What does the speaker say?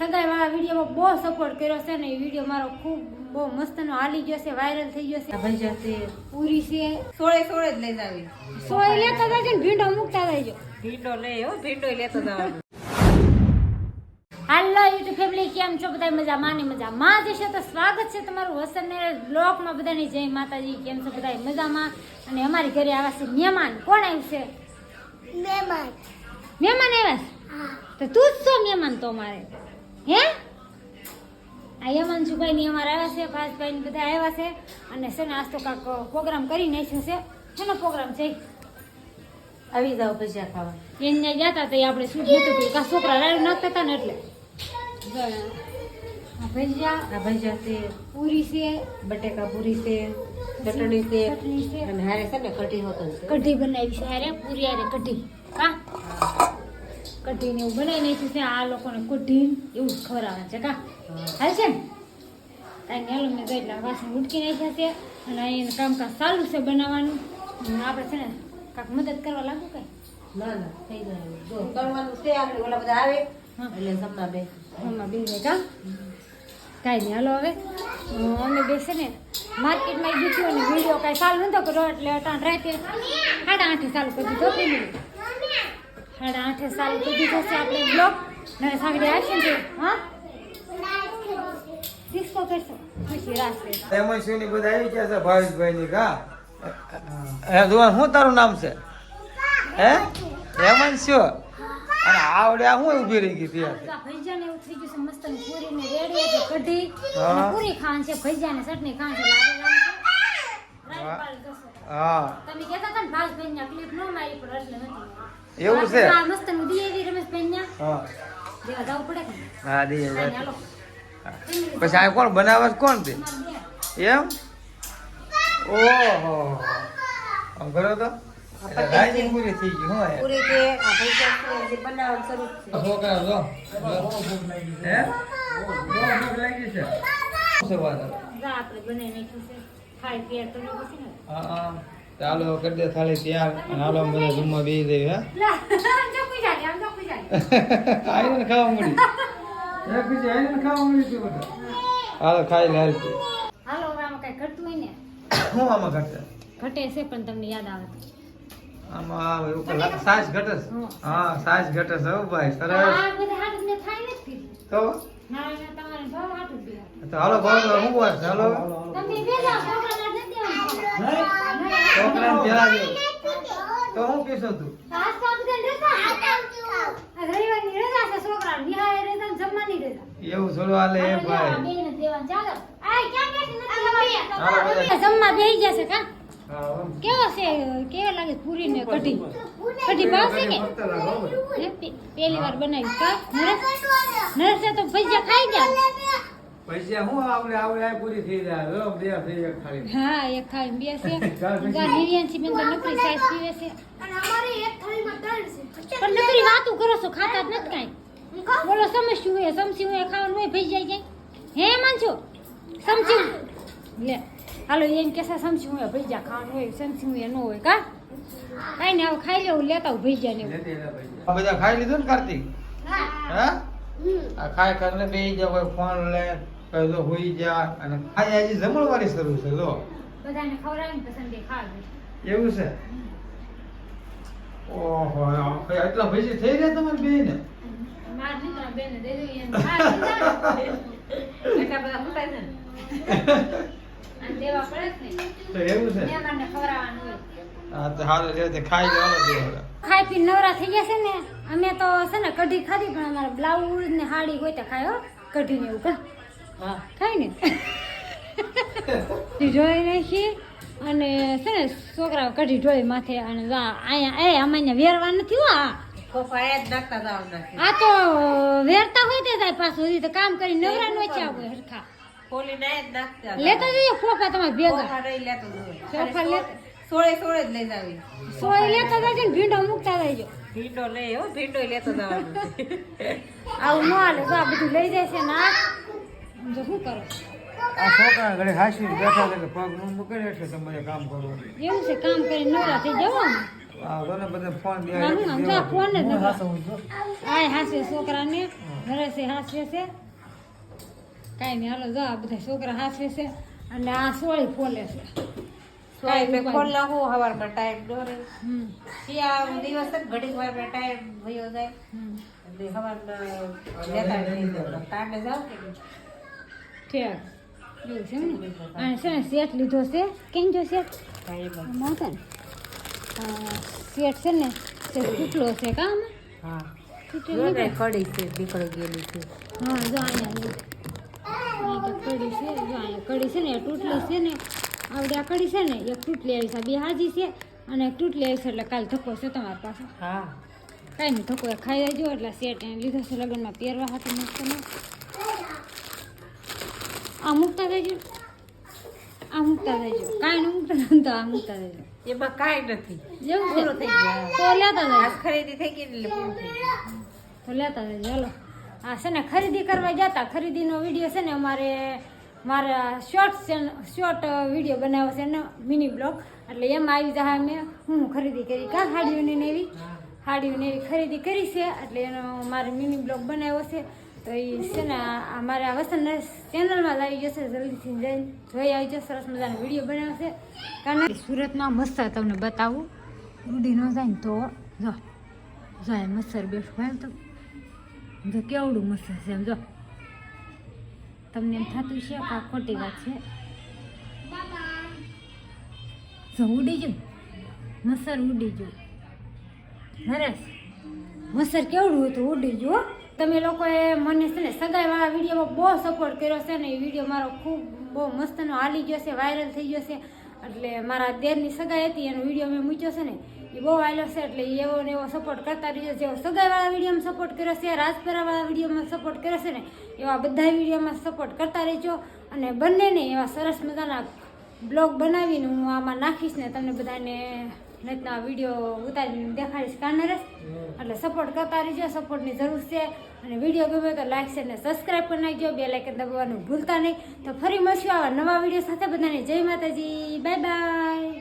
સગાઈ વાળા વિડીયોમાં બહુ સપોર્ટ કર્યો છે ને એ વીડિયો મારો ખૂબ બહુ મસ્તનો હાલી ગયો છે વાયરલ થઈ ગયો છે. ભાઈ જશે પૂરી છે. સોળે સોળે જ લઈ જાવી. સોય લેતા જાય ને ભીંડો મૂકતા જાય ભીંડો લે હો ભીંડો લેતો જવાનું હાલો યુટ્યુબ ફેમિલી કેમ છો? બધા મજા માની મજા માં જશે તો સ્વાગત છે તમારું વસંત બ્લોકમાં બધાની જય માતાજી. કેમ છો બધા મજામાં? અને અમારી ઘરે આવ્યા છે મહેમાન. કોણ આવ્યું છે? મહેમાન. મહેમાન આવ્યા છે? તો તું જ છો મહેમાન તો અમારે. હે? આ મનસુભાઈ ની અમારે આવ્યા છે ભાજભાઈ ને બધા આવ્યા છે. અને છે ને આજ તો કાંક પ્રોગ્રામ કરી નાખ્યો છે. શેનો પ્રોગ્રામ છે? આવી જાવ ભજીયા ખાવા. એને ગયા હતા તો આપણે શું નતું કે કાં છોકરા રાડું નાખતા હતા ને એટલે. ભજીયા? આ ભજીયા છે. પૂરી છે. બટેકા પૂરી છે ચટણી છે અને હારે છે ને કઢી હોતો છે. કઢી બનાવી છે હારે પૂરી હારે કઢી. કા કઢી ને એવું બનાવી નાખ્યું છે. આ લોકોને કઢીને એવું જ ખવડાવવાનું છે કા? હાલ છે ને? કાંઈ નેલો મેં એટલે વાસણ ઉટકી નાખ્યા છે અને અહીંયા કામકાજ ચાલુ છે બનાવવાનું. આપણે છે ને કાંક મદદ કરવા લાગુ કઈ? ના ના થઈ જાય જો કરવાનું છે આપણે ઓલા બધા આવે હા. એટલે જમવા બે. હમણાં બે કા? કાંઈ નહીં હાલો હવે. અમે બે છે ને માર્કેટમાં ગયું અને વીડિયો કાંઈ ચાલુ નતો કર્યો એટલે અટાણ રાતે સાડા આઠે ચાલુ કરી દીધો ફેમિલી. સાડા આઠે ચાલુ સુધી જશે આપણે બ્લોગ નરે સાંગડી આવશે ને હા? ડિસ્કો કરશો. ખુશી રાખશે એમાં શું ની બધા આવી ગયા છે ભાવેશભાઈ ની કા હે શું તારું નામ છે? હે? હેમંત શું અને આવડે હું ઊભી રહી ગઈ ત્યાં તો આ ભજીયાને ગયું છે મસ્તની પૂરીને રેડી છે કઢી. હા. પૂરી ખાન છે ભજીયાને ચટણી ખાન છે લાગે. હા. તમે કહેતા હતા ને ભાસભાઈ ના ક્લિપ ન મારી પણ એટલે નથી. એવું છે? મસ્ત હા. દેવા જવું પડે હા દે પછી આ કોણ બનાવે કોણ તે? એમ? ઓહો. આમ કરો તો. પૂરી થઈ ગઈ હું હે પૂરી કે આ ભજીયા બનાવવાનું શરૂ જ છે. છોકરા જો. હે? ભૂખ લાગી છે. શું છે વાત? આપણે બનાવી નાખ્યું છે. ખાઈ પીએ તો પછી ને. હા હા. ચાલો કરી દે થાળી તૈયાર. અને હાલો બધા રૂમમાં બેસી જઈએ હા? આઈને ખાવા મળી. એ બીજી આઈને ખાવા મળી છે બધા. હાલો ખાઈ લે હાલ. હાલો હવે આમાં કઈ ઘટતું હોય ને? હું આમાં ઘટે? ઘટે છે પણ તમને યાદ આવે. આમાં એવું કે લા- સાસ ઘટે હા. સાસ ઘટે છે હો ભાઈ સરસ. તો? ના ના તમારે ભાવ હાથું જ દેવાનું. તો હાલો ભાવ હું વાત છે હાલો. તમે બે જાઓ છોકરાને પેલા દે. તો હું પીશો તું. એવું થોડું હાલે એ ભાઈ. જમવા બેહી જશે કા? કેવો છે કેવો લાગે પૂરી ને કઢી? કઢી ભાવશે કે? પહેલી વાર બનાવી કા? નરસે તો ભજીયા ખાઈ ગયા. પૈસા હું આવડે આવડે પૂરી થઈ જાય. જો બે થઈ જાય ખાલી. હા એક ખાઈ બે છે. ચાલ પછી. બેન તો નકરી સાઈઝ પીવે છે. અને અમારી એક થાળીમાં ત્રણ છે. પણ નકરી વાતું કરો છો ખાતા જ નથી કાંઈ. બોલો સમસ્યું હોય સમસી હોય ખાવાનું હોય ભઈ જાય જાય હે માનছো સમસી લે હાલો એમ કેસા છે હોય ભઈ જા ખાવાનું હોય સમસી હોય ન હોય કા? કાંઈ ને હવે ખાઈ લેવું લેતા હું ભઈ જાય ને બધા ખાઈ લીધું ને કાર્તિક? હા. આ ખાઈ કરીને ફોન લે કોઈ તો હોઈ જા અને ખાઈ આજે જમણવારી શરૂ છે જો. બધાને ખવડાવીને પસંદ ખાવે એવું છે? ઓહો આ એટલા પૈસા થઈ ગયા તમારે બે ને માર દીકરા બેને દે દઉં એમ એટલા બધા મોટા છે અને દેવા પડે જ નહીં. તો એવું છે? મહેમાનને ખવડાવવાનું હોય. હા તો હાલો લે ખાઈ લે હાલો બે હવે. ખાઈ પી નવરા થઈ ગયા છે ને અમે તો છે ને કઢી ખાધી પણ અમારે બ્લાઉઝ ને હાડી હોય તો ખાય હો. કઢી ને એવું હા. ને જોઈ નાખી અને છે ને છોકરા કઢી ઢોળી માથે અને અહીંયા એ અમે વેરવા નથી હો આ. તો વેરતા હોય તે જાય પાછું સુધી તો કામ કરી નવરા નો છે આપણે હરખા. લેતા જઈએ ફોફા તમારે ભેગા. લેતો સોળે સોળે જ લઈ જાવી. સોય લેતા જજો ને ભીંડો મૂકતા જાય ભીંડો લઈ હો ભીંડો લેતો જવાનું. આવું ન હાલે તો આ બધું લઈ જાય છે ને જો શું કરો? આ છોકરા ઘરે હાસી બેઠા છે પગનું મૂકે છે તમે કામ કરો એવું છે કામ કરીને નવરા થઈ જવો આ ઘણા બધા ફોન દે ના, હું આમ તો આ ફોન જ હું નથી. હાસવું છું. આય હાસે છોકરાને ઘરે છે હાસે છે. કાંઈ નહીં હાલો જો આ બધા છોકરા હાસે છે અને આ સોળી ફોલે છે. સોય મેં ખોલ નાખું સવારમાં ટાઈમ દોરે. હમ. આ દિવસ જ ઘડીક વારમાં ટાઈમ ભયો જાય. એટલે સવારમાં લેતા ટાઈમે જાવ કે? ઠીક એવું છે ને? અને છે ને સેટ લીધો છે. કેમ જો સેટ હતા ને સેટ છે ને છે કામ હા? કડી છે નીકળી ગયેલી છે. હા જો અહીંયા કડી છે જો અહીંયા કડી છે ને એ તૂટલી છે ને. આવડે આ કડી છે ને એક તૂટલી આવી છે. બે હાજી છે અને એક તૂટલી આવી છે એટલે કાલ ધક્કો છે તમારી પાસે. હા. કાંઈ નહીં ધક્કો ખાઈ દેજો એટલે સેટ એને લીધો છે લગ્નમાં પહેરવા હાથે મસ્ત ને આ મૂકતા દેજો આ મૂકતા દેજો કાંઈ ન મૂકતા નથી તો આ મૂકતા દેજો એમાં કાંઈ નથી. જેવું છે? થઈ ગયા. તો લેતા દેજો ખરીદી થઈ ગઈ એટલે પૂરું થઈ ગયું. તો લેતા દેજો હલો. આ છે ને ખરીદી કરવા જતા ખરીદીનો વીડિયો છે ને અમારે મારા શોર્ટ શોર્ટ વીડિયો બનાવ્યો છે ને મિની બ્લોગ. એટલે એમાં આવી જાય મેં હું ખરીદી કરી. કાં સાડીઓની ને એવી? સાડીઓની એવી ખરીદી કરી છે. એટલે એનો મારે મિની બ્લોગ બનાવ્યો છે. તો એ છે ને આ મારા વસંત ચેનલમાં લાવી જશે જલ્દીથી જઈને જોઈ આવી જશે સરસ મજાનો વીડિયો બનાવશે કારણ કે સુરતમાં મસ્ત તમને બતાવું ઉડી ન જાય ને તો જો જો એ મચ્છર બેઠું હોય તો જો કેવડું મસ્ત છે એમ જો તમને એમ થતું છે કે ખોટી વાત છે જો ઉડી ગયું મચ્છર ઉડી ગયું નરેશ મચ્છર કેવડું હતું ઉડી હો. તમે લોકોએ મને છે ને સગાઈવાળા વિડીયોમાં બહુ સપોર્ટ કર્યો છે ને એ વીડિયો મારો ખૂબ બહુ મસ્તનો હાલી ગયો છે વાયરલ થઈ ગયો છે. એટલે મારા દેરની સગાઈ હતી, એનો વીડિયો મેં મૂક્યો છે ને, એ બહુ વાયરલ છે. એટલે એવો ને એવો સપોર્ટ કરતા રહીજો જેવો સગાઈવાળા વિડીયોમાં સપોર્ટ કર્યો છે, રાજપરાવાળા વિડીયોમાં સપોર્ટ કર્યો છે ને, એવા બધા વિડીયોમાં સપોર્ટ કરતા રહેજો. અને બંનેને એવા સરસ મજાના બ્લોગ બનાવીને હું આમાં નાખીશ ને તમને બધાને રીતના વીડિયો ઉતારીને દેખાડીશ કાનરસ એટલે સપોર્ટ કરતા રહેજો સપોર્ટની જરૂર છે. અને વીડિયો ગમે તો લાઈક છે ને સબસ્ક્રાઈબ કરી નાખજો. બે લાઇકન દબાવવાનું ભૂલતા નહીં. તો ફરી મળશું આવા નવા વીડિયો સાથે બધાને. જય માતાજી. Bye bye